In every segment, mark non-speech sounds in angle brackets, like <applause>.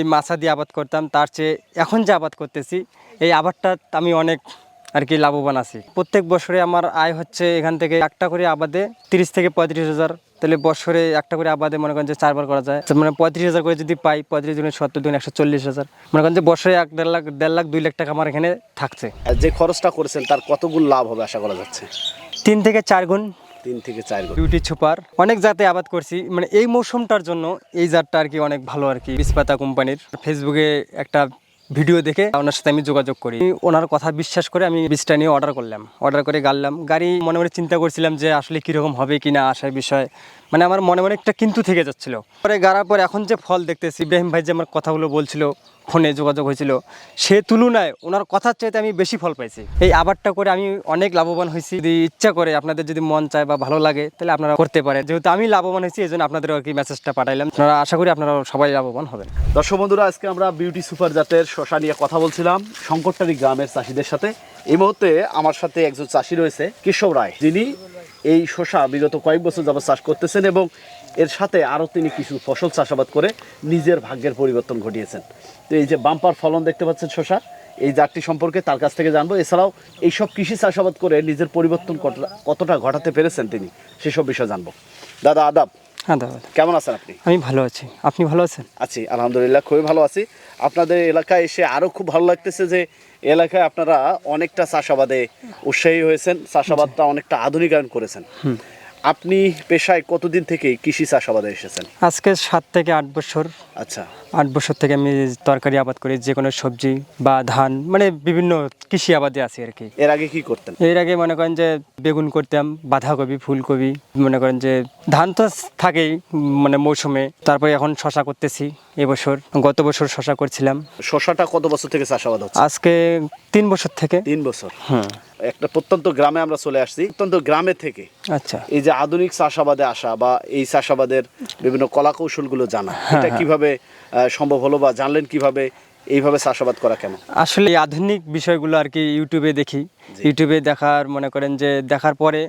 এই মাছা দিয়ে আবাদ করতাম তার চেয়ে এখন যে আবাদ করতেছি এই আবাদটা আমি অনেক আর কি লাভবান আছি। প্রত্যেক বছরে আমার আয় হচ্ছে এখান থেকে একটা করে আবাদে তিরিশ থেকে পঁয়ত্রিশ হাজার। তাহলে বছরে একটা করে আবাদে মনে করেন যে চারবার করা যায়। মানে পঁয়ত্রিশ হাজার করে যদি পাই পঁয়ত্রিশ দিনে সত্তর দিন একশো চল্লিশ হাজার। মনে করেন যে বছরে এক দেড় লাখ দেড় লাখ দুই লাখ টাকা আমার এখানে থাকছে। আর যে খরচটা করেছেন তার কতগুণ লাভ হবে আশা করা যাচ্ছে? তিন থেকে চার গুণ তিন থেকে চার বিউটি সুপার অনেক জাতে আবাদ করছি। মানে এই মৌসুমটার জন্য এই জাতটা আর কি অনেক ভালো আর কি, বিসপাতা কোম্পানির। ফেসবুকে একটা ভিডিও দেখে ওনার সাথে আমি যোগাযোগ করি। ওনার কথা বিশ্বাস করে আমি বীজটা নিয়ে অর্ডার করলাম। অর্ডার করে গাড়লাম। গাড়ি মনে মনে চিন্তা করছিলাম যে আসলে কীরকম হবে কি না আসার বিষয়। মানে আমার মনে মনে একটা কিন্তু থেকে যাচ্ছিল। পরে গাড়ার পর এখন যে ফল দেখতেছি, ইব্রাহিম ভাই যে আমার কথাগুলো বলছিল, ফোনে যোগাযোগ হয়েছিল, সে তুলনায় ওনার কথার চাইতে আমি বেশি ফল পাইছি। এই আবারটা করে আমি অনেক লাভবান হয়েছি। যদি ইচ্ছা করে আপনাদের যদি মন চায় বা ভালো লাগে, তাহলে আপনারা করতে পারেন। যেহেতু আমি লাভবান হয়েছি, এই জন্য আপনাদের আর কি মেসেজটা পাঠাইলাম। আপনারা আশা করি আপনারা সবাই লাভবান হবেন। দর্শক বন্ধুরা, আজকে আমরা বিউটি সুপার জাতের শশা নিয়ে কথা বলছিলাম শঙ্করটারি গ্রামের চাষিদের সাথে। এই মুহূর্তে আমার সাথে একজন চাষি রয়েছে কেশব রায়। যিনি এই শশা বিগত কয়েক বছর যাবত চাষ করতেছেন এবং এর সাথে আরও তিনি কিছু ফসল চাষাবাদ করে নিজের ভাগ্যের পরিবর্তন ঘটিয়েছেন। তো এই যে বাম্পার ফলন দেখতে পাচ্ছেন শশা এই জাতটি সম্পর্কে তার কাছ থেকে জানব। এছাড়াও এইসব কৃষি চাষাবাদ করে নিজের পরিবর্তন কতটা- কতটা ঘটাতে পেরেছেন তিনি সেসব বিষয়ে জানব। দাদা আদাব হ্যাঁ দাদা। কেমন আছেন আপনি? আমি ভালো আছি। আপনি ভালো আছেন? আছি আলহামদুলিল্লাহ খুবই ভালো আছি। আপনাদের এলাকায় এসে আরও খুব ভালো লাগতেছে যে এলাকায় আপনারা অনেকটা চাষাবাদে উৎসাহী হয়েছেন। চাষাবাদটা অনেকটা আধুনিকায়ন করেছেন। আপনি পেশায় কতদিন থেকে কৃষি চাষাবাদে এসেছেন? আজকে সাত থেকে আট বছর। আচ্ছা। আট বছর থেকে আমি তরকারি আবাদ করি যে কোনো সবজি বা ধান মানে বিভিন্ন কৃষি আবাদে আছি আর কি। এর আগে কি করতেন? এর আগে মনে করেন যে বেগুন করতাম বাঁধাকপি ফুলকপি মনে করেন যে ধান তো থাকেই মানে মৌসুমে। তারপরে এখন শশা করতেছি এবছর। গত বছর শশা করছিলাম। শশাটা কত বছর থেকে চাষাবাদ হচ্ছে? আজকে তিন বছর থেকে। তিন বছর। হুম। একটা প্রত্যন্ত গ্রামে আমরা চলে আসছি। অত্যন্ত গ্রামে থেকে আচ্ছা। এই যে আধুনিক চাষাবাদে আসা বা এই চাষাবাদের বিভিন্ন কলা কৌশলগুলো জানা হ্যাঁ, এটা কীভাবে আহ, সম্ভব হলো বা জানলেন কীভাবে এইভাবে চাষাবাদ করা কেন আসলে আধুনিক বিষয়গুলো আর কি ইউটিউবে দেখি। ইউটিউবে দেখার মনে করেন যে দেখার পরে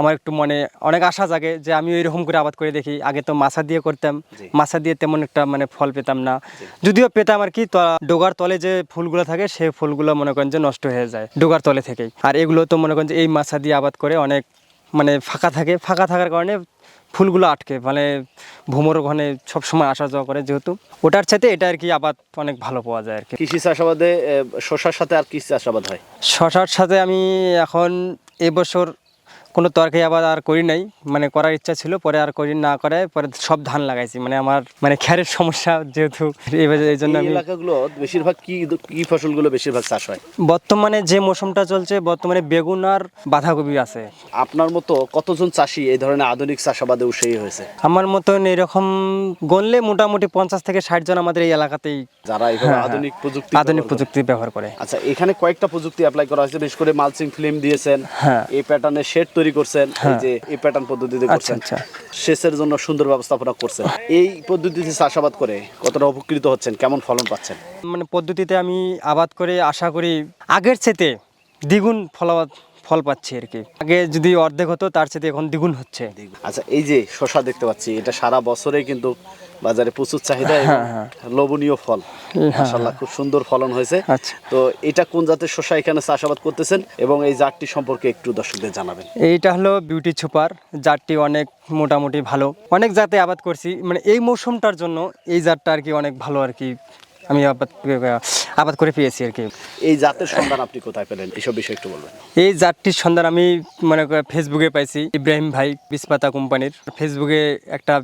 আমার একটু মনে অনেক আশা জাগে যে আমি এরকম করে আবাদ করে দেখি। আগে তো মাছা দিয়ে করতাম মাছা দিয়ে তেমন একটা মানে ফল পেতাম না। যদিও পেতাম আর কি ডোগার তলে যে ফুলগুলো থাকে সেই ফুলগুলো মনে করেন যে নষ্ট হয়ে যায় ডোগার তলে থেকেই। আর এগুলো তো মনে করেন যে এই মাছা দিয়ে আবাদ করে অনেক মানে ফাঁকা থাকে। ফাঁকা থাকার কারণে ফুলগুলো আটকে মানে ভ্রমর ওখানে সবসময় আসা যাওয়া করে যেহেতু। ওটার সাথে এটা আর কি আবাদ অনেক ভালো পাওয়া যায় আর কি। কৃষি চাষাবাদে শশার সাথে আর কৃষি চাষাবাদ হয়? শশার সাথে আমি এখন এবছর কোনো তরকারি আবার আর করি নাই। মানে করার ইচ্ছা ছিল পরে আর করি না করে পরে সব ধান লাগাইছি। মানে আমার মানে খ্যারের সমস্যা যেহেতু এই জন্য আমি এলাকাগুলো বেশিরভাগ কি কি ফসলগুলো বেশিরভাগ চাষ হয়? বর্তমানে যে মৌসুমটা চলছে বর্তমানে বেগুন আর বাঁধাকপি আছে। আপনার মতো কতজন চাষি এই ধরনের আধুনিক চাষাবাদে উৎসাহী হয়েছে? আমার মতন এরকম গণলে মোটামুটি পঞ্চাশ থেকে ষাট জন আমাদের এই এলাকাতেই যারা আধুনিক প্রযুক্তি হ্যাঁ, আধুনিক প্রযুক্তি ব্যবহার করে। আচ্ছা এখানে কয়েকটা প্রযুক্তি অ্যাপ্লাই করা হয়েছে বিশেষ করে মালচিং ফিল্ম দিয়েছেন। হ্যাঁ। এই প্যাটার্নের শেড তৈরি করছেন এই যে এই প্যাটার্ন পদ্ধতিতে আচ্ছা করছেন। আচ্ছা। সেচের জন্য সুন্দর ব্যবস্থাপনা করছেন। এই পদ্ধতিতে চাষাবাদ করে কতটা উপকৃত হচ্ছেন? কেমন ফলন পাচ্ছেন? মানে পদ্ধতিতে আমি আবাদ করে আশা করি আগের চেতে দ্বিগুণ ফলাবাদ ফল পাচ্ছি আর কি। আগে যদি অর্ধেক হতো তার চেতে এখন দ্বিগুণ হচ্ছে। আচ্ছা এই যে শশা দেখতে পাচ্ছি এটা সারা বছরে কিন্তু বাজারে প্রচুর চাহিদা এবং হ্যাঁ, ফল। মাশাআল্লাহ খুব সুন্দর ফলন হয়েছে। আচ্ছা। তো এটা কোন জাতের শশা এখানে চাষাবাদ করতেছেন এবং এই জাতটি সম্পর্কে একটু দর্শকদের জানাবেন? এইটা হলো বিউটি সুপার। জাতটি অনেক মোটামুটি ভালো। অনেক জাতে আবাদ করছি। মানে এই মৌসুমটার জন্য এই জাতটা আর কি অনেক ভালো আর কি আমি আবাদ আবাদ করে পেয়েছি আর কি এই জাতের সন্ধান আপনি কোথায় পেলেন? এইসব বিষয়ে একটু বলবেন। এই জাতটির সন্ধান আমি মানে ফেসবুকে পাইছি। ইব্রাহিম ভাই বিস্পাতা কোম্পানির। ফেসবুকে একটা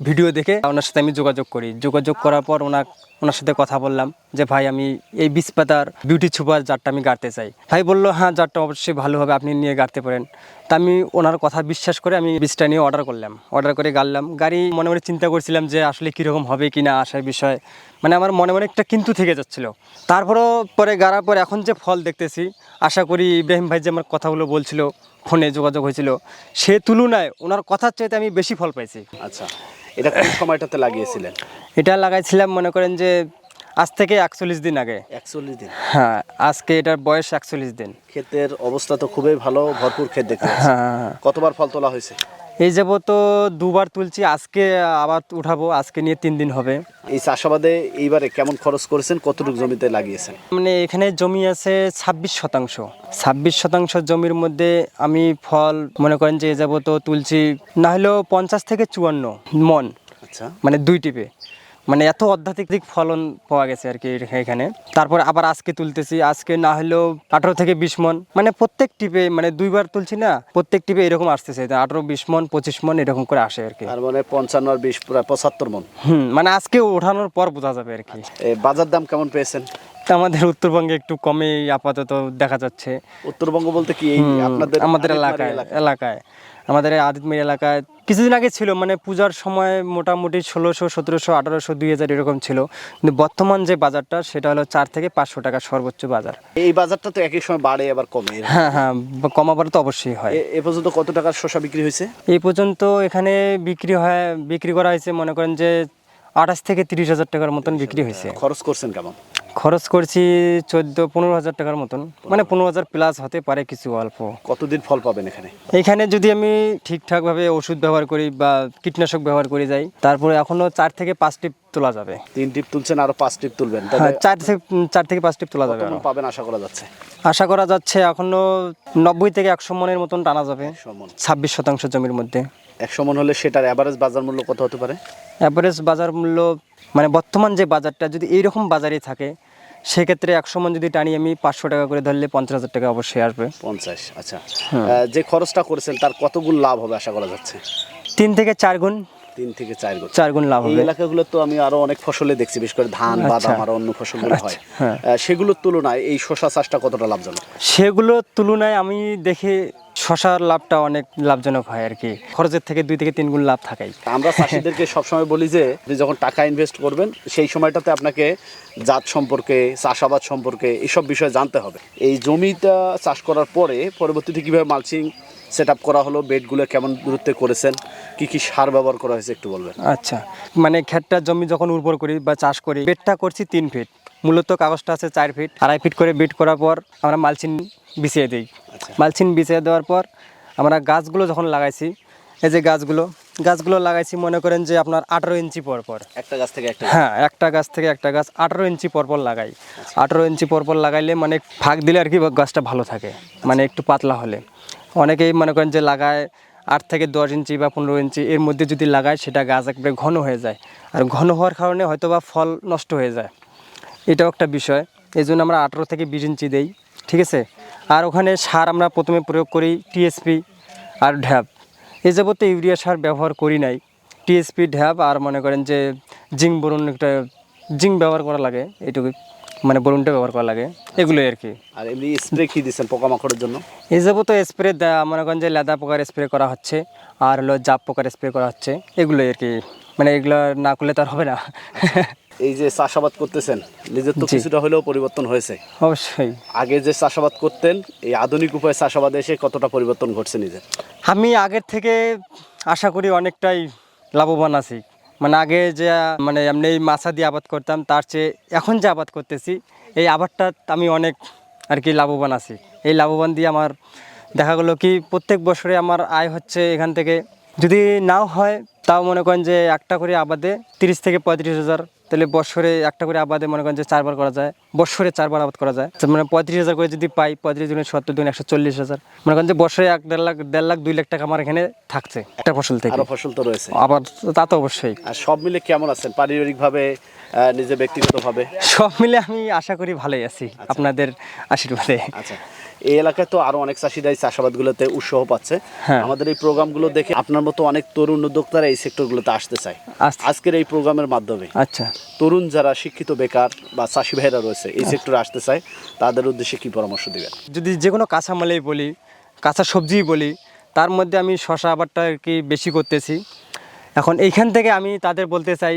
ভিডিও দেখে ওনার সাথে আমি যোগাযোগ করি। যোগাযোগ করার পর ওনার ওনার সাথে কথা বললাম যে, ভাই, আমি এই বিস্পাতার বিউটি সুপার জারটা আমি গাড়তে চাই। ভাই বলল হ্যাঁ জারটা অবশ্যই ভালো হবে, আপনি নিয়ে গাড়তে পারেন। তা আমি ওনার কথা বিশ্বাস করে আমি বীজটা নিয়ে অর্ডার করলাম। অর্ডার করে গাড়লাম। গাড়ি মনে মনে চিন্তা করছিলাম যে, আসলে কীরকম হবে কি না আসার বিষয়? মানে আমার মনে মনে একটা কিন্তু থেকে যাচ্ছিল। তারপরও পরে গাড়ার পর এখন যে ফল দেখতেছি, আশা করি ইব্রাহিম ভাই যে আমার কথাগুলো বলছিল, ফোনে যোগাযোগ হয়েছিল, সে তুলনায় ওনার কথার চাইতে আমি বেশি ফল পাইছি। আচ্ছা। এটা কোন সময়টাতে লাগিয়েছিলেন? এটা লাগাইছিলাম মনে করেন যে আজ থেকে একচল্লিশ দিন আগে। একচল্লিশ দিন? হ্যাঁ আজকে এটার বয়স একচল্লিশ দিন। ক্ষেতের অবস্থা তো খুবই ভালো ভরপুর ক্ষেত দেখতে হ্যাঁ। কতবার ফল তোলা হয়েছে? এই যাব তো দুবার তুলছি আজকে আবার উঠাবো আজকে নিয়ে তিন দিন হবে। এই চাষাবাদে এইবারে কেমন খরচ করেছেন? কতটুকু জমিতে লাগিয়েছেন? মানে এখানে জমি আছে ছাব্বিশ শতাংশ। ছাব্বিশ শতাংশ জমির মধ্যে আমি ফল মনে করেন যে এ যাব তো তুলছি না হলেও পঞ্চাশ থেকে চুয়ান্ন মন। আচ্ছা। মানে দুই টিপে। মানে এত অধ্যাত্মিক ফলন পাওয়া গেছে আর কি এখানে। তারপর আবার আজকে তুলতেছি। আজকে না হলেও আঠারো থেকে বিশ মন মানে প্রত্যেক টিপে মানে দুইবার তুলছি না প্রত্যেক টিপে এরকম আসতেছে। আঠারো বিশ মন পঁচিশ মন এরকম করে আসে আর কি। আর মানে পঞ্চান্ন আর বিশ পঁচাত্তর মন। হুম মানে আজকে ওঠানোর পর বোঝা যাবে আর কি। বাজার দাম কেমন পেয়েছেন? আমাদের উত্তরবঙ্গে একটু কমে আপাতত দেখা যাচ্ছে। উত্তরবঙ্গ বলতে কি এই আপনাদের আমাদের এলাকায় এলাকায়? আমাদের আদিতমির এলাকায় কিছুদিন আগে ছিল মানে পূজার সময় মোটামুটি ষোলোশো সতেরোশো আঠারোশো দুই হাজার এরকম ছিল। কিন্তু বর্তমান যে বাজারটা সেটা হলো চার থেকে পাঁচশো টাকা সর্বোচ্চ বাজার। এই বাজারটা তো একই সময় বাড়ে আবার কমে। হ্যাঁ হ্যাঁ কমাবার তো অবশ্যই হয়। এ- এ পর্যন্ত কত টাকার শসা বিক্রি হয়েছে? এই পর্যন্ত এখানে বিক্রি হয় বিক্রি করা হয়েছে মনে করেন যে আঠাশ থেকে তিরিশ হাজার টাকার মতন বিক্রি হয়েছে। খরচ করছেন কেমন? খরচ করছি চোদ্দ পনেরো হাজার টাকার মতন। মানে পনেরো হাজার প্লাস হতে পারে কিছু অল্প। কতদিন ফল পাবেন এখানে? এখানে যদি আমি ঠিকঠাকভাবে ওষুধ ব্যবহার করি বা কীটনাশক ব্যবহার করে যাই তারপরে এখনও চার থেকে পাঁচ টিপ তোলা যাবে। তিন টিপ তুলছেন আরও পাঁচ টিপ তুলবেন। হ্যাঁ চার থেকে চার থেকে পাঁচ টিপ তোলা যাবে। পাবেন আশা করা যাচ্ছে? আশা করা যাচ্ছে এখনও নব্বই থেকে একশো মনের মতন টানা যাবে। ছাব্বিশ শতাংশ জমির মধ্যে। একশো মন হলে সেটার অ্যাভারেজ বাজার মূল্য কত হতে পারে? অ্যাভারেজ বাজার মূল্য মানে বর্তমান যে বাজারটা যদি এইরকম বাজারই থাকে সেক্ষেত্রে একশো মন যদি টানি আমি পাঁচশো টাকা করে ধরলে পঞ্চাশ হাজার টাকা অবশ্যই আসবে। পঞ্চাশ আচ্ছা। যে খরচটা করেছেন তার কতগুণ লাভ হবে আশা করা যাচ্ছে? তিন থেকে চার গুণ। তিন থেকে চার গুণ। চার গুণ লাভ হবে। এলাকাগুলো তো আমি আরও অনেক ফসলে দেখছি বিশেষ করে ধান আচ্ছা। বাদাম আর অন্য ফসলগুলো হয়। হ্যাঁ। সেগুলোর তুলনায় এই শশা চাষটা কতটা লাভজনক? সেগুলোর তুলনায় আমি দেখি শশার লাভটা অনেক লাভজনক হয় আর কি। খরচের থেকে দুই থেকে তিন গুণ লাভ থাকাই। আমরা চাষিদেরকে সবসময় বলি যে আপনি যখন টাকা ইনভেস্ট করবেন সেই সময়টাতে আপনাকে জাত সম্পর্কে চাষাবাদ সম্পর্কে এইসব বিষয়ে জানতে হবে। এই জমিটা চাষ করার পরে পরবর্তীতে কীভাবে মালচিং সেট আপ করা হলো বেডগুলো কেমন দূরত্বে করেছেন কি কি সার ব্যবহার করা হয়েছে একটু বলবেন। আচ্ছা মানে ক্ষেতটা জমি যখন উর্বর করি বা চাষ করি বেডটা করছি তিন ফিট মূলত কাগজটা আছে চার ফিট আড়াই ফিট করে বেড করার পর আমরা মালচিন বিছিয়ে দিই। আচ্ছা। মালচিন বিছিয়ে দেওয়ার পর আমরা গাছগুলো যখন লাগাইছি এই যে গাছগুলো গাছগুলো লাগাইছি মনে করেন যে আপনার আঠারো ইঞ্চি পর পর। একটা গাছ থেকে একটা হ্যাঁ একটা গাছ থেকে একটা গাছ আঠারো ইঞ্চি পরপর লাগাই। আঠারো ইঞ্চি পরপর লাগাইলে মানে ফাঁক দিলে আর কি গাছটা ভালো থাকে মানে একটু পাতলা হলে। অনেকেই মনে করেন যে লাগায় আট থেকে দশ ইঞ্চি বা পনেরো ইঞ্চি এর মধ্যে যদি লাগায় সেটা গাছ একবারে ঘন হয়ে যায়। আর ঘন হওয়ার কারণে হয়তো বা ফল নষ্ট হয়ে যায়। এটাও একটা বিষয়। এই জন্য আমরা আঠেরো থেকে বিশ ইঞ্চি দেই। ঠিক আছে? আর ওখানে সার আমরা প্রথমে প্রয়োগ করি টিএসপি আর ঢ্যাপ। এ যাবতে ইউরিয়া সার ব্যবহার করি নাই। টিএসপি ঢ্যাপ আর মনে করেন যে জিঙ্ক বরুণ একটা জিঙ্ক ব্যবহার করা লাগে এইটুকু মানে বরুণটা ব্যবহার করা লাগে এগুলোই আর কি। আর এমনি স্প্রে কি দিচ্ছেন পোকামাকড়ের জন্য? এই যাবত স্প্রে মনে করেন যে লেদা পোকার স্প্রে করা হচ্ছে আর হলো জাপ পোকার স্প্রে করা হচ্ছে এগুলোই আর কি। মানে এগুলো না করলে তো আর হবে না। <laughs> এই যে চাষাবাদ করতেছেন নিজের তো কিছুটা হলেও পরিবর্তন হয়েছে। অবশ্যই। আগে যে চাষাবাদ করতেন এই আধুনিক উপায়ে চাষাবাদে এসে কতটা পরিবর্তন ঘটছে নিজের? আমি আগের থেকে আশা করি অনেকটাই লাভবান আছি। মানে আগে যে মানে এমনি মাছা দিয়ে আবাদ করতাম তার চেয়ে এখন যে আবাদ করতেছি এই আবাদটা আমি অনেক আর কি লাভবান আছি। এই লাভবান দিয়ে আমার দেখা গেলো কি প্রত্যেক বছরে আমার আয় হচ্ছে এখান থেকে। যদি নাও হয় তাও মনে করেন যে একটা করে আবাদে তিরিশ থেকে পঁয়ত্রিশ হাজার তাহলে বছরে একটা করে আবাদে মনে করেন যে চারবার করা যায় বছরে চারবার আবাদ করা যায়। মানে পঁয়ত্রিশ হাজার করে যদি পাই পঁয়ত্রিশ দিনে সত্তর দিন একশো চল্লিশ হাজার। মনে করেন যে বছরে এক দেড় লাখ দেড় লাখ দুই লাখ টাকা আমার এখানে থাকছে একটা ফসল থেকে। আরও ফসল তো রয়েছে। আবার তা তো অবশ্যই। আর সব মিলে কেমন আছেন? পারিবারিকভাবে নিজে ব্যক্তিগতভাবে? সব মিলে আমি আশা করি ভালোই আছি আপনাদের আশীর্বাদে। আচ্ছা। এই এলাকায় তো আরও অনেক চাষিরাই চাষাবাদগুলোতে উৎসাহ পাচ্ছে। হ্যাঁ। আমাদের এই প্রোগ্রামগুলো দেখে আপনার মতো অনেক তরুণ উদ্যোক্তারা এই সেক্টরগুলোতে আসতে চায়। আজকের এই প্রোগ্রামের মাধ্যমে আচ্ছা। তরুণ যারা শিক্ষিত বেকার বা চাষি ভাইরা রয়েছে এই সেক্টরে আসতে চায় তাদের উদ্দেশ্যে কি পরামর্শ দিবেন? যদি যে কোনো কাঁচামালেই বলি কাঁচা সবজিই বলি তার মধ্যে আমি শশা আবারটা আর কি বেশি করতেছি। এখন এইখান থেকে আমি তাদের বলতে চাই